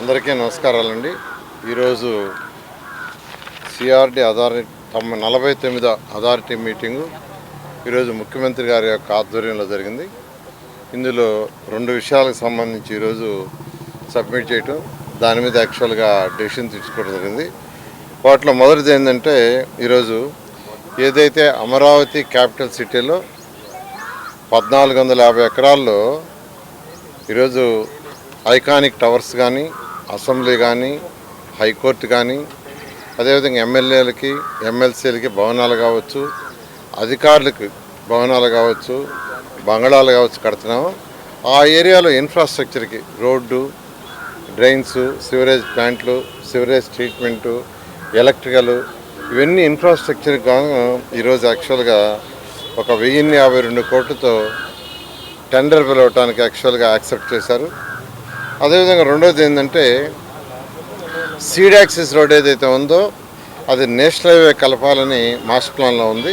అందరికీ నమస్కారాలండి. ఈరోజు సిఆర్డి అథారిటీ తమ నలభై తొమ్మిదో అథారిటీ మీటింగు ఈరోజు ముఖ్యమంత్రి గారి యొక్క ఆధ్వర్యంలో జరిగింది. ఇందులో రెండు విషయాలకు సంబంధించి ఈరోజు సబ్మిట్ చేయటం దాని మీద యాక్చువల్గా డెసిషన్ తీసుకోవడం జరిగింది. వాటిలో మొదటిది ఏంటంటే ఈరోజు ఏదైతే అమరావతి క్యాపిటల్ సిటీలో పద్నాలుగు వందల యాభై ఎకరాల్లో ఈరోజు ఐకానిక్ టవర్స్ కానీ అసెంబ్లీ కానీ హైకోర్టు కానీ అదేవిధంగా ఎమ్మెల్యేలకి ఎమ్మెల్సీలకి భవనాలు కావచ్చు అధికారులకు భవనాలు కావచ్చు బంగళాలు కావచ్చు కడుతున్నాము. ఆ ఏరియాలో ఇన్ఫ్రాస్ట్రక్చర్కి రోడ్డు డ్రైన్స్ సివరేజ్ ప్లాంట్లు సివరేజ్ ట్రీట్మెంటు ఎలక్ట్రికల్ ఇవన్నీ ఇన్ఫ్రాస్ట్రక్చర్ గాను ఈరోజు యాక్చువల్గా ఒక వెయ్యిన్ని యాభై రెండు కోట్లతో టెండర్ పిలవటానికి యాక్చువల్గా యాక్సెప్ట్ చేశారు. అదేవిధంగా రెండోది ఏంటంటే సీడ్ యాక్సిస్ రోడ్ ఏదైతే ఉందో అది నేషనల్ హైవే కలపాలని మాస్టర్ ప్లాన్లో ఉంది.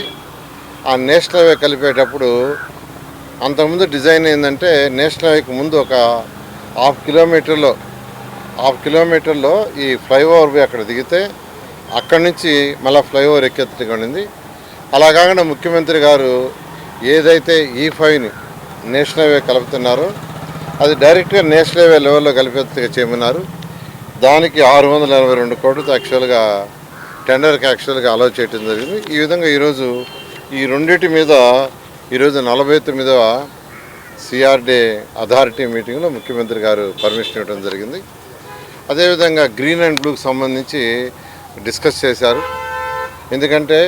ఆ నేషనల్ హైవే కలిపేటప్పుడు అంతకుముందు డిజైన్ ఏంటంటే నేషనల్ హైవేకి ముందు ఒక హాఫ్ కిలోమీటర్లో హాఫ్ కిలోమీటర్లో ఈ ఫ్లైఓవర్ పోయి అక్కడ దిగితే అక్కడి నుంచి మళ్ళీ ఫ్లైఓవర్ ఎక్కెత్తుగా ఉండింది. అలా కాకుండా ముఖ్యమంత్రి గారు ఏదైతే ఈ ఫైవ్ని నేషనల్ హైవే కలుపుతున్నారో అది డైరెక్ట్గా నేషనల్ హైవే లెవెల్లో కలిపేట్టుగా చేయమన్నారు. దానికి ఆరు వందల ఎనభై రెండు కోట్లతో యాక్చువల్గా టెండర్కి యాక్చువల్గా అలౌ చేయడం జరిగింది. ఈ విధంగా ఈరోజు ఈ రెండింటి మీద ఈరోజు నలభై తొమ్మిదవ సిఆర్డే అథారిటీ మీటింగ్లో ముఖ్యమంత్రి గారు పర్మిషన్ ఇవ్వడం జరిగింది. అదేవిధంగా గ్రీన్ అండ్ బ్లూకి సంబంధించి డిస్కస్ చేశారు. ఎందుకంటే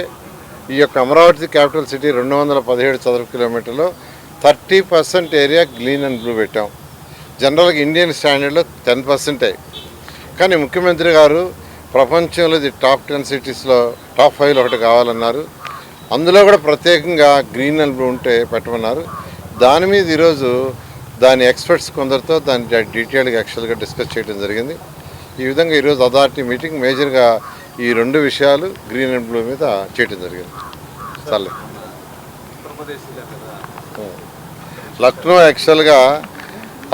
ఈ యొక్క అమరావతి క్యాపిటల్ సిటీ రెండు వందల పదిహేడు చదరపు కిలోమీటర్లో thirty percent area green and blue పెట్టాం. జనరల్గా ఇండియన్ స్టాండర్డ్లో టెన్ పర్సెంటే. కానీ ముఖ్యమంత్రి గారు ప్రపంచంలో ఇది టాప్ టెన్ సిటీస్లో టాప్ ఫైవ్లో ఒకటి కావాలన్నారు. అందులో కూడా ప్రత్యేకంగా గ్రీన్ అండ్ బ్లూ ఉంటే పెట్టమన్నారు. దాని మీద ఈరోజు దాని ఎక్స్పర్ట్స్ కొందరితో దాని డీటెయిల్గా యాక్చువల్గా డిస్కస్ చేయడం జరిగింది. ఈ విధంగా ఈరోజు అథారిటీ మీటింగ్ మేజర్గా ఈ రెండు విషయాలు గ్రీన్ అండ్ బ్లూ మీద చేయడం జరిగింది. సర్లే. లక్నో యాక్చువల్గా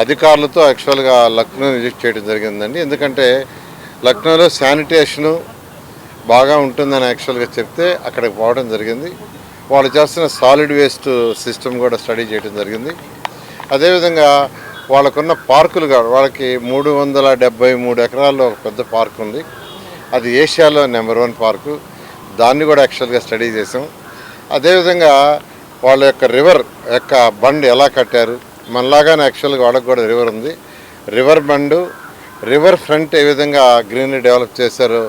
అధికారులతో యాక్చువల్గా లక్నో విజిట్ చేయడం జరిగిందండి. ఎందుకంటే లక్నోలో శానిటేషను బాగా ఉంటుందని యాక్చువల్గా చెప్తే అక్కడికి పోవడం జరిగింది. వాళ్ళు చేస్తున్న సాలిడ్ వేస్ట్ సిస్టమ్ కూడా స్టడీ చేయడం జరిగింది. అదేవిధంగా వాళ్ళకున్న పార్కులు కూడా వాళ్ళకి మూడు వందల డెబ్బై మూడు ఎకరాల్లో ఒక పెద్ద పార్క్ ఉంది. అది ఏషియాలో నెంబర్ వన్ పార్కు దాన్ని కూడా యాక్చువల్గా స్టడీ చేసాం. అదేవిధంగా వాళ్ళ యొక్క రివర్ యొక్క బండ్ ఎలా కట్టారు? మనలాగానే యాక్చువల్గా వాళ్ళకి కూడా రివర్ ఉంది. రివర్ బండు రివర్ ఫ్రంట్ ఏ విధంగా గ్రీనరీ డెవలప్ చేశారో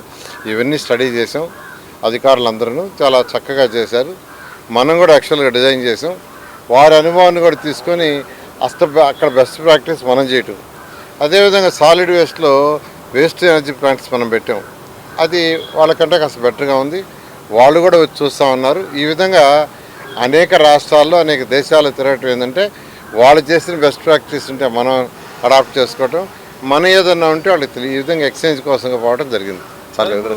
ఇవన్నీ స్టడీ చేసాం అధికారులందరూ చాలా చక్కగా చేశారు. మనం కూడా యాక్చువల్గా డిజైన్ చేసాం వారి అనుభవాన్ని కూడా తీసుకొని అస్త అక్కడ బెస్ట్ ప్రాక్టీస్ మనం చేయటం. అదేవిధంగా సాలిడ్ వేస్ట్లో వేస్ట్ ఎనర్జీ ప్లాంట్స్ మనం పెట్టాం. అది వాళ్ళకంటే కాస్త బెటర్గా ఉంది. వాళ్ళు కూడా వచ్చి చూస్తూ ఉన్నారు. ఈ విధంగా అనేక రాష్ట్రాల్లో అనేక దేశాలు తిరగటం ఏంటంటే వాళ్ళు చేసిన బెస్ట్ ప్రాక్టీస్ ఉంటే మనం అడాప్ట్ చేసుకోవటం మన ఏదన్నా ఉంటే వాళ్ళకి తెలియ ఈ విధంగా ఎక్స్చేంజ్ కోసం పోవడం జరిగింది. చాలా ఎదురు